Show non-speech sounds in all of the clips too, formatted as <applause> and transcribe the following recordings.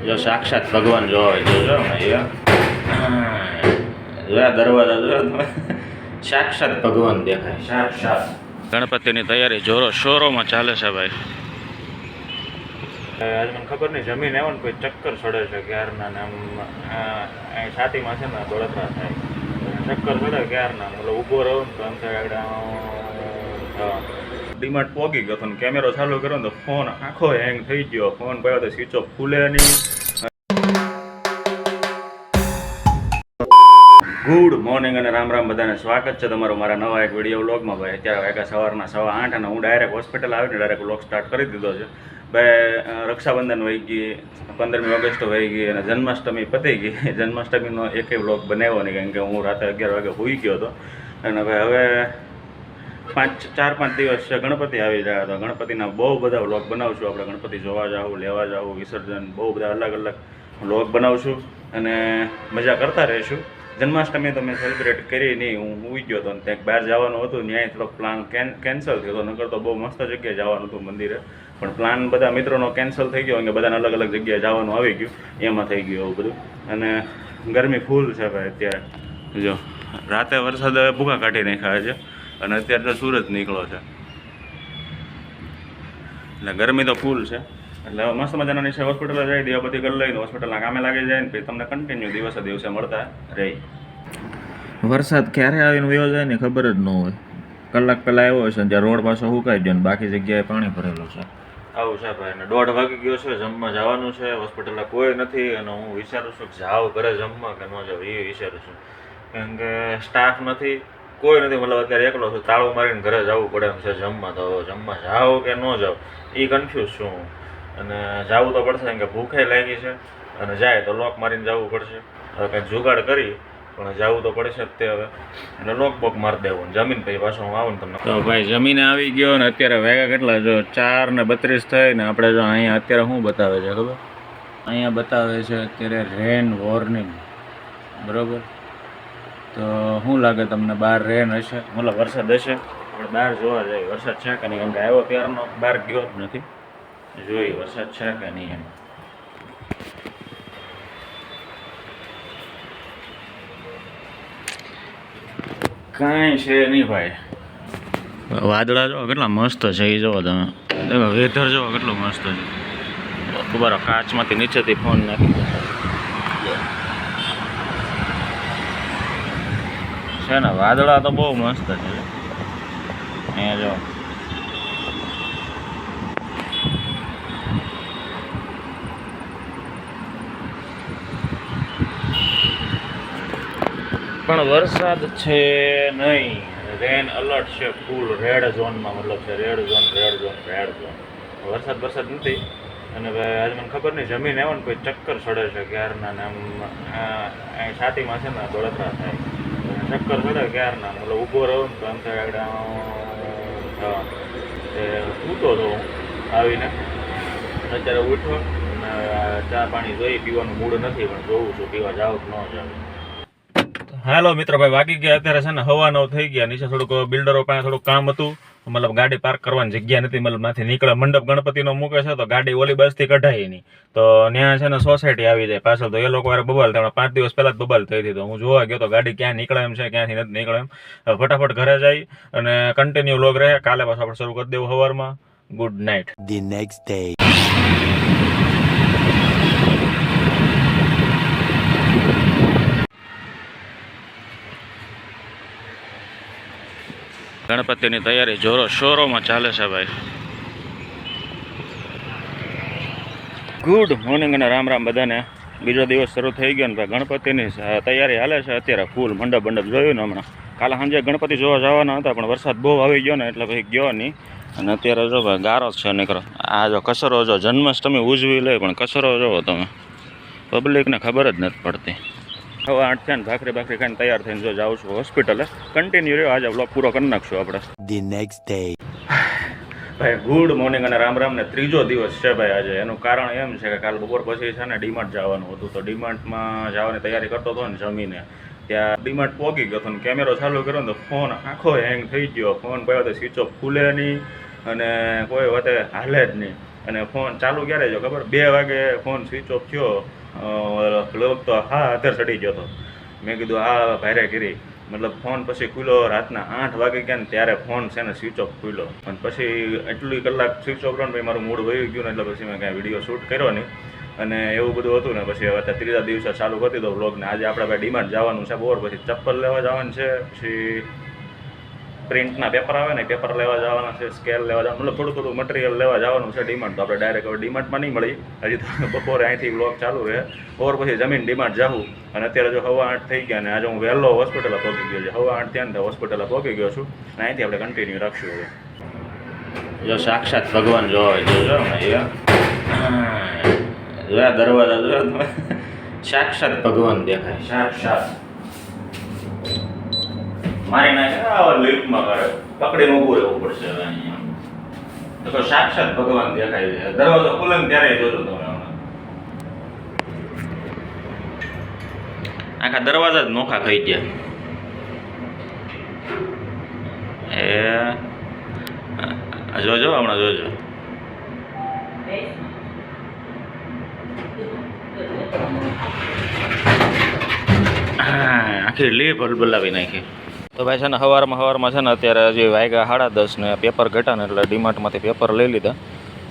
જો સાક્ષાત ભગવાન જોવા હોય જોજો જોયા દરવાજા જોયા સાક્ષાત ભગવાન દેખાય સાક્ષાત ગણપતિની તૈયારી જોરો શોરોમાં ચાલે છે ભાઈ આજ મને ખબર નહીં જમીન આવે ને કોઈ ચક્કર ચડે છે ક્યારના ને આમ છાતીમાં છે ને બળતરા થાય ચક્કર ચડે ક્યારના મતલબ ઊભો રહો ને તો આમ થાય ડીમાર્ટ પોગી ગયો હતો કેમેરો ચાલુ કર્યો ને તો ફોન આખો હેંગ થઈ ગયો. ફોન પાયો તો સ્વિચ ઓફ ખુલે નહીં. ગુડ મોર્નિંગ અને રામ રામ બધાને સ્વાગત છે તમારું મારા નવા એક વીડિયો વ્લોગમાં ભાઈ, અત્યારે વાગ્યા સવારના સવા આઠ અને હું ડાયરેક્ટ હોસ્પિટલ આવીને ડાયરેક્ટ વ્લોગ સ્ટાર્ટ કરી દીધો છે. ભાઈ રક્ષાબંધન વહી ગઈ, પંદરમી ઓગસ્ટ વહી ગઈ અને જન્માષ્ટમી પતી ગઈ. <laughs> જન્માષ્ટમીનો એકે વ્લોગ બનાવ્યો નહીં, કારણ કે હું રાતે અગિયાર વાગે હોઈ ગયો હતો. અને ભાઈ, હવે પાંચ, ચાર, પાંચ દિવસ છે, ગણપતિ આવી રહ્યા હતા. ગણપતિના બહુ બધા વ્લોગ બનાવશું આપણે. ગણપતિ જોવા જાવું લેવા જાવું વિસર્જન, બહુ બધા અલગ અલગ વ્લોગ બનાવશું અને મજા કરતા રહીશું. જન્માષ્ટમી તો મેં સેલિબ્રેટ કરી નહીં. હું ઉઈ ગયો હતો ત્યાં બહાર જવાનું હતું, ન્યાય થોડોક પ્લાન કેન્સલ થયો હતો. નકર તો બહુ મસ્ત જગ્યાએ જવાનું હતું મંદિરે. પણ પ્લાન બધા મિત્રોનો કેન્સલ થઈ ગયો કે બધાને અલગ અલગ જગ્યાએ જવાનું આવી ગયું. એમાં થઈ ગયું એવું બધું. અને ગરમી ફૂલ છે ભાઈ અત્યારે. જો, રાતે વરસાદ ભૂકા કાઢી નાખ્યા છે અને અત્યારે તો સૂરજ નીકળો છે. એટલે ગરમી તો ફૂલ છે. એટલે મસ્ત મજાના નીચે હોસ્પિટલ જાય બધી કરી લઈને હોસ્પિટલના કામે લાગી જાય ને પછી તમને કન્ટિન્યુ દિવસે દિવસે મળતા રહી. વરસાદ ક્યારે આવીને વયો જાય ને ખબર જ ન હોય. કલાક પહેલાં આવ્યો ને ત્યાં રોડ પાસે સુકાઈ ગયો ને બાકી જગ્યાએ પાણી ભરેલું છે. આવું છે ભાઈ ને દોઢ વાગી ગયો છે જમવા જવાનું છે. હોસ્પિટલમાં કોઈ નથી અને હું વિચારું છું કે જાવ ઘરે જમવા કે ન જાવ એ વિચારું છું. કેમ કે સ્ટાફ નથી. કોઈ નથી, મતલબ અત્યારે એકલો છું, તાળું મારીને ઘરે જવું પડે એમ છે જમવા, તો જમવા જાવ કે ન જાવ એ કન્ફ્યુઝ છું હું. અને જવું તો પડશે કે ભૂખે લાગી છે, અને જાય તો લોક મારીને જવું પડશે. હવે કંઈ જુગાડ કરી, પણ જવું તો પડશે જ તે હવે. એટલે લોક બોક મારી દેવું જમીન પછી પાછું હું આવું ને તમને. તો ભાઈ, જમીને આવી ગયો ને, અત્યારે વેગા કેટલા, જો ચાર ને બત્રીસ થઈ ને, આપણે જો અહીંયા અત્યારે શું બતાવે છે ખબર? અહીંયા બતાવે છે અત્યારે રેન વોર્નિંગ બરોબર? તો શું લાગે તમને બહાર રેન હશે મતલબ વરસાદ હશે આપણે બહાર જોવા જઈએ વરસાદ છે કે નહીં? કેમ કે આવ્યો ત્યારનો બહાર ગયો જ નથી. જોઈએ વરસાદ છે કે નહીં એમ. કાંઈ છે નહીં ભાઈ. વાદળા જો કેટલા મસ્ત છે એ જોવો તમે. વેધર જોવો કેટલું મસ્ત છે. ખબર કાચમાંથી નીચેથી ફોન નાખી છે ને, વાદળા તો બહુ મસ્ત છે. અહીંયા જો. પણ વરસાદ છે નહીં. રેન અલર્ટ છે ફૂલ રેડ ઝોનમાં મતલબ છે red zone red zone red zone વરસાદ વરસાદ નથી. અને આજે મને ખબર નહીં, જમીન આવે ને કોઈ ચક્કર સડે છે, ક્યારના ને આમ છાતીમાં છે ને બળતરા થાય. ચક્કર ચડે ક્યારના? મતલબ ઊભો રહ્યો ને આમ થાય આગળ તે સૂતો હતો આવીને. અત્યારે ઉઠો અને ચા પાણી જોઈ, પીવાનું મૂડ નથી, પણ જોઉં છું પીવા જાવ ન જાવ હાલો મિત્રો ભાઈ, વાગી ગયા. અત્યારે છે ને હવા નવ થઈ ગયા. નીચે થોડુંક બિલ્ડરો પાસે થોડુંક કામ હતું. મતલબ ગાડી પાર્ક કરવાની જગ્યા નથી, મતલબમાંથી નીકળે. મંડપ ગણપતિનો મૂકે છે, તો ગાડી ઓલી બસથી કઢાય નહીં તો ત્યાં છે ને સોસાયટી આવી જાય. પાછળ તો એ લોકો વારે બબાલ થાય પાંચ દિવસ પહેલાં જ બબાલ થઈ હતી. તો હું જોવા ગયો તો ગાડી ક્યાં નીકળે એમ છે, ક્યાંથી નથી નીકળે એમ. ફટાફટ ઘરે જાય અને કન્ટિન્યુ લોગ રહે. કાલે પાછો આપણે શરૂ કરી દેવું સવારમાં good night the next day. ગણપતિની તૈયારી જોરો શોરોમાં ચાલે છે ભાઈ. ગુડ મોર્નિંગ અને રામ રામ બધાને. બીજો દિવસ શરૂ થઈ ગયો ને ભાઈ. ગણપતિની તૈયારી હાલે છે અત્યારે ફૂલ મંડપ મંડપ જોયું ને હમણાં. કાલે સાંજે ગણપતિ જોવા જવાના હતા, પણ વરસાદ બહુ આવી ગયો ને, એટલે પછી ગયો નહીં. અને અત્યારે જો ભાઈ ગારો છે નીકળો. આ જો કચરો જો જન્માષ્ટમી ઉજવી લે, પણ કચરો જોવો તમે. પબ્લિકને ખબર જ નથી પડતી. હવે આઠ છે ને ભાખરી ભાખરી ખાઈને તૈયાર થઈને જો જાઉં છું હોસ્પિટલે. કન્ટિન્યુ રહ્યો. આજે બ્લોગ પૂરો કરી નાખશું આપણે. ધી નેક્સ્ટ ડે ભાઈ ગુડ મોર્નિંગ અને રામ રામ ને ત્રીજો દિવસ છે ભાઈ આજે. એનું કારણ એમ છે કે કાલ બપોર પછી છે ને ડીમાર્ટ જવાનું હતું. તો ડીમાર્ટમાં જવાની તૈયારી કરતો હતો ને જમીને. ત્યાં ડીમાર્ટ પહોંચી ગયો હતો ને કેમેરો ચાલુ કર્યો ને તો ફોન આખો હેંગ થઈ ગયો. ફોન કોઈ તો સ્વિચ ઓફ ખુલે નહીં અને કોઈ વાતે હાલે જ નહીં. અને ફોન ચાલુ ક્યારે જો ખબર? બે વાગે ફોન સ્વિચ ઓફ થયો. લગભગ તો હા હાથર ચડી ગયો હતો. મેં કીધું આ ભાઈરે કરી. મતલબ ફોન પછી ખુલ્યો, રાતના આઠ વાગે ગયા ને ત્યારે ફોન છે ને સ્વિચ ઓફ ખુલ્યો. અને પછી એટલી કલાક સ્વિચ ઓફ રહ્યો પછી મારું મૂડ વહી ગયું ને એટલે પછી મેં કાંઈ વીડિયો શૂટ કર્યો નહીં. અને એવું બધું હતું ને પછી હવે ત્રીજા દિવસે ચાલુ કરી દીધો વ્લોગને આજે આપણે ડિમાન્ડ જવાનું છે, બોર પછી ચપ્પલ લેવા જવાનું છે, પછી પ્રિન્ટના પેપર આવે ને પેપર લેવા જવાના છે સ્કેલ લેવા જવાનું, મતલબ થોડું થોડું મટીરિયલ લેવા જવાનું છે ડિમાન્ડ તો આપણે ડાયરેક્ટ હવે ડિમાન્ડમાં નહીં મળી. હજી તો <laughs> બપોરે અહીંથી બ્લોક ચાલુ રહે. ઓર પછી જમીન ડિમાન્ડ જાઉં અને અત્યારે જો હવા આઠ થઈ ગયા ને આજે હું વહેલો હોસ્પિટલે પહોંચી ગયો છે. હવા આઠ ત્યાં હોસ્પિટલે પહોંચી ગયો છું. અને અહીંથી આપણે કન્ટિન્યુ રાખશું હવે. જો સાક્ષાત ભગવાન જોવા જોયા દરવાજા જોયા <laughs> સાક્ષાત ભગવાન દેખાય. સાક્ષાત. મારી નાખે આવા લિફ્ટમાં કરે પકડીને ઊભું રહેવું પડશે તો સાક્ષાત ભગવાન દેખાય છે. દરવાજો ખુલે ને ત્યારે જોજો તમે આખા દરવાજા જ નોખા ખાઈ ગયા. એ જોજો, હમણાં જોજો. આખી લીપ હલબલાવી નાખી. તો ભાઈ છે ને સવારમાં સવારમાં છે ને અત્યારે હજી વાગ્યા સાડા દસ ને પેપર ઘટા ને એટલે ડીમાર્ટમાંથી પેપર લઈ લીધા.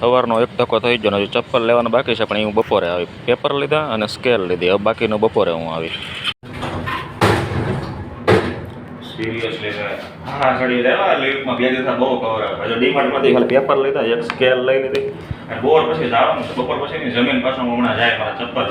સવારનો એક ધક્કો થઈ ગયો ને હજી ચપ્પલ લેવાનો બાકી છે, પણ હું બપોરે આવી પેપર લીધા અને સ્કેલ લીધી. હવે બાકીનું બપોરે હું આવી. પેપર લીધા સ્કેલ લઈ લીધી. પછી જમીન પાછું હમણાં જાય મારા ચપ્પલ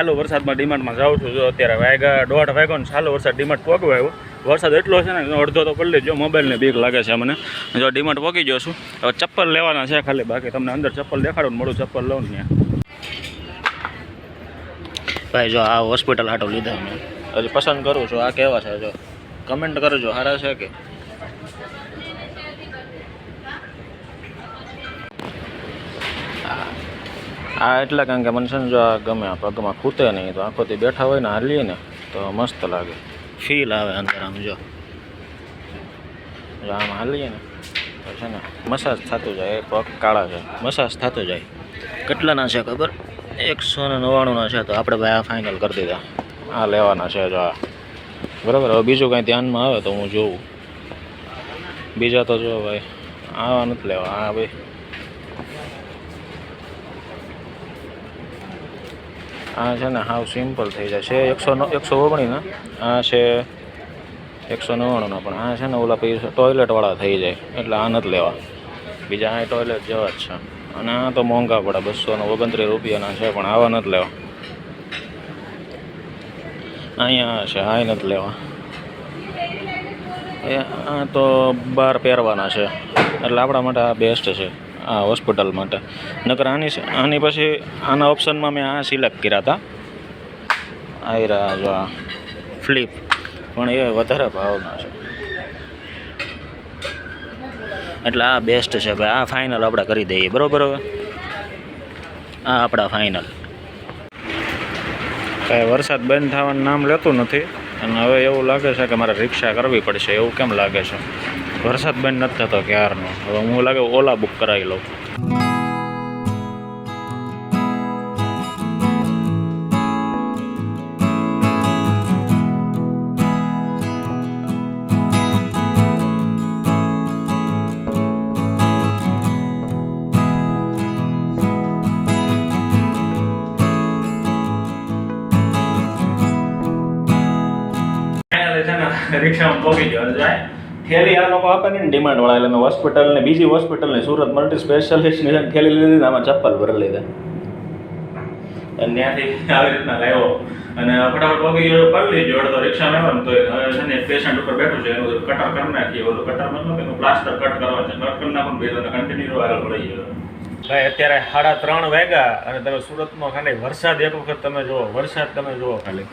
ચાલુ વરસાદમાં ડિમાન્ડમાં જાઉં છું. જો અત્યારે વાગ્યા દોઢ વાગ્યો ને ચાલુ વરસાદ ડિમાન્ડ પોગવા આવ્યો વરસાદ એટલો છે ને અડધો તો પડી જો મોબાઈલને બીક લાગે છે મને. જો ડિમાન્ડ પોગી ગયો છું. હવે ચપ્પલ લેવાના છે ખાલી બાકી. તમને અંદર ચપ્પલ દેખાડું ને મોડું ચપ્પલ લઉં ને ભાઈ જો આ હોસ્પિટલ આટો લીધા મેં. હજી પસંદ કરું છું. આ કેવા છે? જો કમેન્ટ કરજો. સારા છે કે? આ એટલે કારણ કે મને છે ને જો આ ગમે આ પગમાં ખૂતે નહીં તો આખોથી બેઠા હોય ને હાલીએ ને તો મસ્ત લાગે. ફીલ આવે અંદર આમ જો. જો આમ હાલીએ ને તો છે ને મસાજ થતું જાય એ પગ કાળા છે. મસાજ થતું જાય. કેટલાના છે ખબર? એકસો ને નવ્વાણુંના છે તો આપણે ભાઈ આ ફાઇનલ કરી દીધા. આ લેવાના છે જો આ. બરાબર હવે બીજું કાંઈ ધ્યાનમાં આવે તો હું જોઉં. બીજા તો જો ભાઈ આવા નથી લેવા આ ભાઈ. આ છે ને, હાવ સિમ્પલ થઈ છે. એકસો એકસો ઓગણીના આ છે એકસો નવ્વાણુંના પણ આ છે ને ઓલા પછી ટોયલેટવાળા થઈ જાય, એટલે આ નથી લેવા. બીજા આ ટોયલેટ જેવા જ છે. અને આ તો મોંઘા પડે, બસો ને ઓગણત્રીસ રૂપિયાના છે, પણ આવા નથી લેવા. અહીંયા છે આ નથી લેવા. એ આ તો બહાર પહેરવાના છે. એટલે આપણા માટે આ બેસ્ટ છે. આ હોસ્પિટલ માટે. નકર આની આની પછી આના ઓપ્શનમાં મેં આ સિલેક્ટ કર્યા હતા આયરા જો આ ફ્લિપ પણ એ વધારે ભાવના છે. એટલે આ બેસ્ટ છે ભાઈ. આ ફાઇનલ આપણે કરી દઈએ. બરાબર આ આપણા ફાઇનલ કાંઈ વરસાદ બંધ થવાનું નામ લેતું નથી. અને હવે એવું લાગે છે કે મારે રિક્ષા કરવી પડશે. એવું કેમ લાગે છે? વરસાદ બંધ નથી થતો ક્યારનો હવે હું લાગે ઓલા બુક કરાવી લઉં રિક્ષામાં પહોંચી ગયો જાય થેલી આ લોકો આપે ને ડિમાન્ડ વાળા, એટલે હોસ્પિટલ ને બીજી હોસ્પિટલ ને સુરત મલ્ટી સ્પેશિયાલિસ્ટની થેલી લીધી આમાં ચપ્પલ ભરી લીધા. અને ત્યાંથી આવી રીતના લાવ્યો. અને ફટાફટ પગી પડી લીધો અડધો રિક્ષામાં આવ્યો તો છે ને પેશન્ટ ઉપર બેઠું છે, એનું કટર કરી નાખીએ ઓલું કટર મતલબ એનું પ્લાસ્ટર કટ કરવા છે કટ કરી નાખું બે કન્ટિન્યુ આગળ પડી ગયો. ભાઈ, અત્યારે સાડા ત્રણ વાગ્યા અને તમે સુરતમાં ખાલી વરસાદ એક વખત તમે જુઓ, વરસાદ તમે જુઓ ખાલી.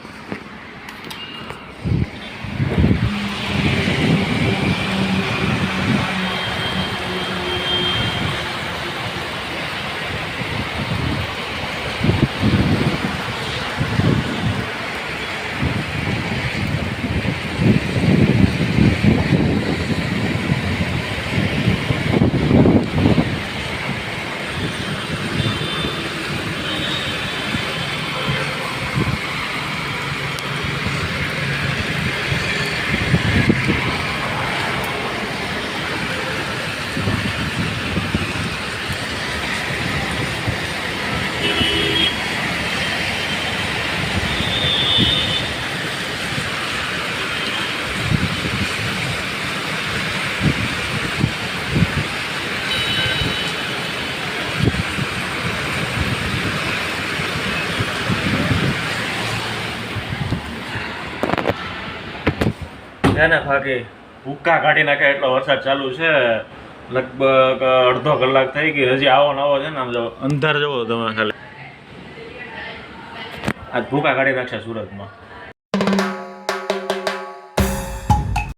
છે ને બાકી ભૂક્કા કાઢી નાખે એટલો વરસાદ ચાલુ છે. લગભગ અડધો કલાક થઈ ગઈ. હજી આવો ને આવો છે ને આમ જો અંધાર જવો તમે ખાલી. આજ ભૂકા કાઢી નાખશે સુરતમાં.